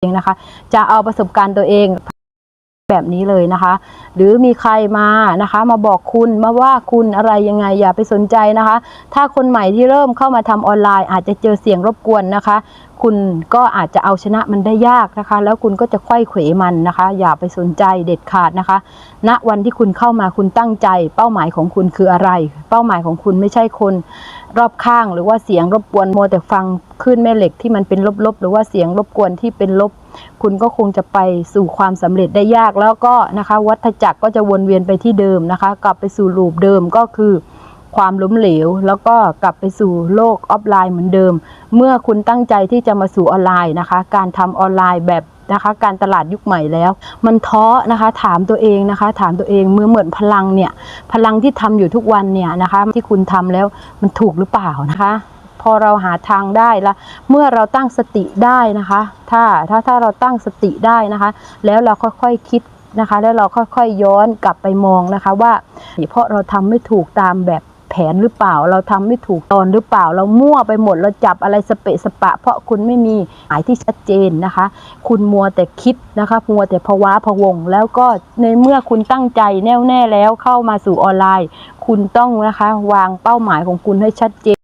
เองนะคะ จะเอาประสบการณ์ตัวเองแบบนี้เลยนะคะ หรือมีใครมานะคะ มาบอกคุณมาว่าคุณอะไรยังไงอย่าไปสนใจนะคะ ถ้าคนใหม่ที่เริ่มเข้ามาทำออนไลน์ อาจจะเจอเสียงรบกวนนะคะ คุณก็อาจจะเอาชนะมันได้ยากนะคะ แล้วคุณก็จะไขว้เขวมันนะคะ อย่าไปสนใจเด็ดขาดนะคะณวันที่คุณเข้ามาคุณตั้งใจเป้าหมายของคุณคืออะไรเป้าหมายของคุณไม่ใช่คนรอบข้าง หรือว่าเสียงรบกวนโมวแต่ฟังคลื่นแม่เหล็กที่มันเป็นลบๆ หรือว่าเสียงรบกวนที่เป็นลบ คุณก็คงจะไปสู่ความสำเร็จได้ยากแล้วก็นะคะ วัฏจักรก็จะวนเวียนไปที่เดิมนะคะ กลับไปสู่ลูปเดิมก็คือความล้มเหลว แล้วก็กลับไปสู่โลกออฟไลน์เหมือนเดิม เมื่อคุณตั้งใจที่จะมาสู่ออนไลน์นะคะ การทำออนไลน์แบบ นะคะ การตลาดยุคใหม่แล้ว มันท้อนะคะถามตัวเองนะคะ ถามตัวเองเมื่อเหมือนพลังเนี่ยพลังที่ทำอยู่ทุกวันเนี่ยนะคะที่คุณทำแล้วมันถูกหรือเปล่านะคะพอเราหาทางได้ละเมื่อเราตั้งสติได้นะคะ ถ้าถ้าถ้าเราตั้งสติได้นะคะ แล้วเราค่อยๆคิดนะคะ แล้วเราค่อยๆยย้อนกลับไปมองนะคะ ว่าเพราะเราทำไม่ถูกตามแบบ แผนหรือเปล่า เราทำไม่ถูกตอนหรือเปล่า เรามั่วไปหมด เราจับอะไรสเปะสปะ เพราะคุณไม่มีหมายที่ชัดเจนนะคะ คุณมัวแต่คิดนะคะมัวแต่ภาวะพวง แล้วก็ในเมื่อคุณตั้งใจแน่วแน่แล้วเข้ามาสู่ออนไลน์ คุณต้องนะคะ วางเป้าหมายของคุณให้ชัดเจน